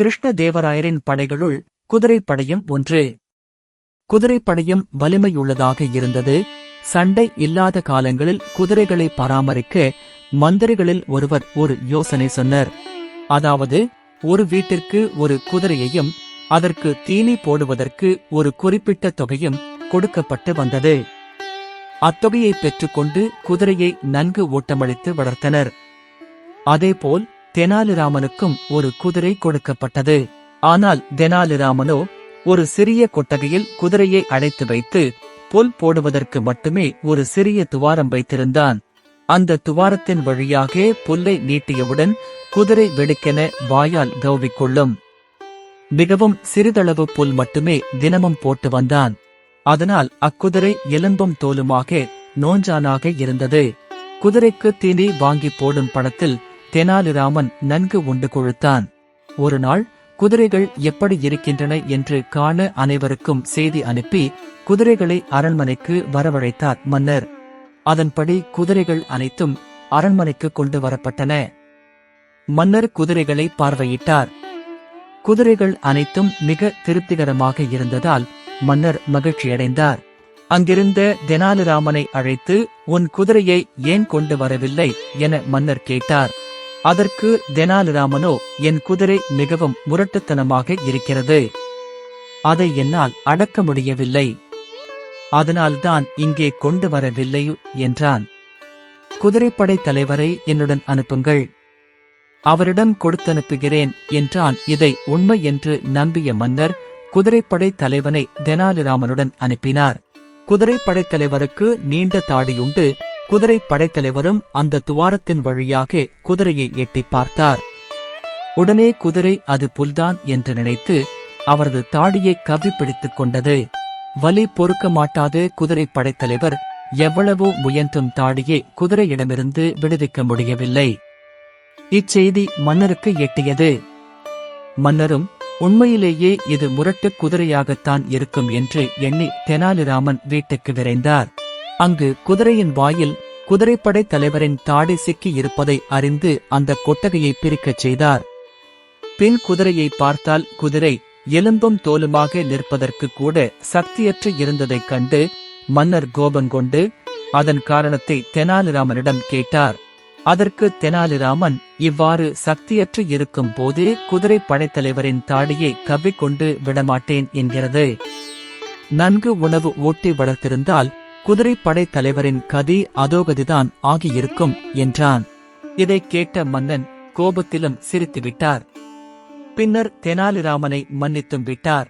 கிருஷ்ணதேவராயரின் படைகளுள் குதிரைப்படையும் ஒன்று. குதிரைப்படையும் வலிமையுள்ளதாக இருந்தது. சண்டை இல்லாத காலங்களில் குதிரைகளை பராமரிக்க மந்திரிகளில் ஒருவர் ஒரு யோசனை சொன்னார். அதாவது ஒரு வீட்டிற்கு ஒரு குதிரையையும் அதற்கு தீனி போடுவதற்கு ஒரு குறிப்பிட்ட தொகையும் கொடுக்கப்பட்டு வந்தது. அத்தொகையை பெற்றுக்கொண்டு குதிரையை நன்கு ஓட்டமளித்து வளர்த்தனர். அதேபோல் தெனாலிராமனுக்கும் ஒரு குதிரை கொடுக்கப்பட்டது. ஆனால் தெனாலிராமனோ ஒரு சிறிய கொட்டகையில் குதிரையை அடைத்து வைத்து புல் போடுவதற்கு மட்டுமே ஒரு சிறிய துவாரம் வைத்திருந்தான். அந்த துவாரத்தின் வழியாக புல்லை நீட்டியவுடன் குதிரை வெடுக்கென வாயால் கௌவிக்கொள்ளும் மிகவும் சிறிதளவு புல் மட்டுமே தினமும் போட்டு வந்தான். அதனால் அக்குதிரை எலும்பும் தோலுமாக நோஞ்சானாக இருந்தது. குதிரைக்கு தீனி வாங்கி போடும் படத்தில் தெனாலிராமன் நன்கு உண்டு கொழுத்தான். ஒரு நாள் குதிரைகள் எப்படி இருக்கின்றன என்று காண அனைவருக்கும் செய்தி அனுப்பி குதிரைகளை அரண்மனைக்கு வரவழைத்தார் மன்னர். அதன்படி குதிரைகள் அனைத்தும் அரண்மனைக்கு கொண்டு வரப்பட்டன. மன்னர் குதிரைகளை பார்வையிட்டார். குதிரைகள் அனைத்தும் மிக திருப்திகரமாக இருந்ததால் மன்னர் மகிழ்ச்சியடைந்தார். அங்கிருந்த தெனாலிராமனை அழைத்து உன் குதிரையை ஏன் கொண்டு வரவில்லை? என மன்னர் கேட்டார். அதற்கு தெனாலிராமனோ என் குதிரை மிகவும் முரட்டுத்தனமாக இருக்கிறது. அதை என்னால் அடக்க முடியவில்லை. அதனால்தான் இங்கே கொண்டு வரவில்லை என்றான். குதிரைப்படை தலைவரை என்னுடன் அனுப்புங்கள். அவரிடம் கொடுத்தனுப்புகிறேன் என்றான். இதை உண்மை என்று நம்பிய மன்னர் குதிரைப்படை தலைவனை தெனாலிராமனுடன் அனுப்பினார். குதிரைப்படை தலைவருக்கு நீண்ட தாடியுண்டு குதிரை படைத்தலைவரும் அந்த துவாரத்தின் வழியாக குதிரையை எட்டிப் பார்த்தார். உடனே குதிரை அது புல்தான் என்று நினைத்து அவரது தாடியை கவி பிடித்துக் கொண்டது. வலி பொறுக்க மாட்டாது குதிரை படைத்தலைவர் எவ்வளவோ முயன்றும் தாடியை குதிரையிடமிருந்து விடுவிக்க முடியவில்லை. இச்செய்தி மன்னருக்கு எட்டியது. மன்னரும் உண்மையிலேயே இது முரட்டு குதிரையாகத்தான் இருக்கும் என்று எண்ணி தெனாலிராமன் வீட்டுக்கு விரைந்தார். அங்கு குதிரையின் வாயில் குதிரைப்படை தலைவரின் தாடி சிக்கி இருப்பதை அறிந்து அந்த கொட்டகையை பிரிக்கச் செய்தார். பின் குதிரையை பார்த்தால் குதிரை எலும்பும் தோலுமாக நிற்பதற்கு கூட சக்தியற்று இருந்ததைக் கண்டு மன்னர் கோபங்கொண்டு அதன் காரணத்தை தெனாலிராமனிடம் கேட்டார். அதற்கு தெனாலிராமன் இவ்வாறு சக்தியற்று இருக்கும் போது குதிரை படைத்தலைவரின் தாடியை கவ்விக்கொண்டு விடமாட்டேன் என்கிறது. நன்கு உணவு ஊட்டி வளர்த்திருந்தால் குதிரைப்படை தலைவரின் கதி அதோகதிதான் ஆகியிருக்கும் என்றான். இதை கேட்ட மன்னன் கோபத்திலும் சிரித்துவிட்டார். பின்னர் தெனாலிராமனை மன்னித்தும் விட்டார்.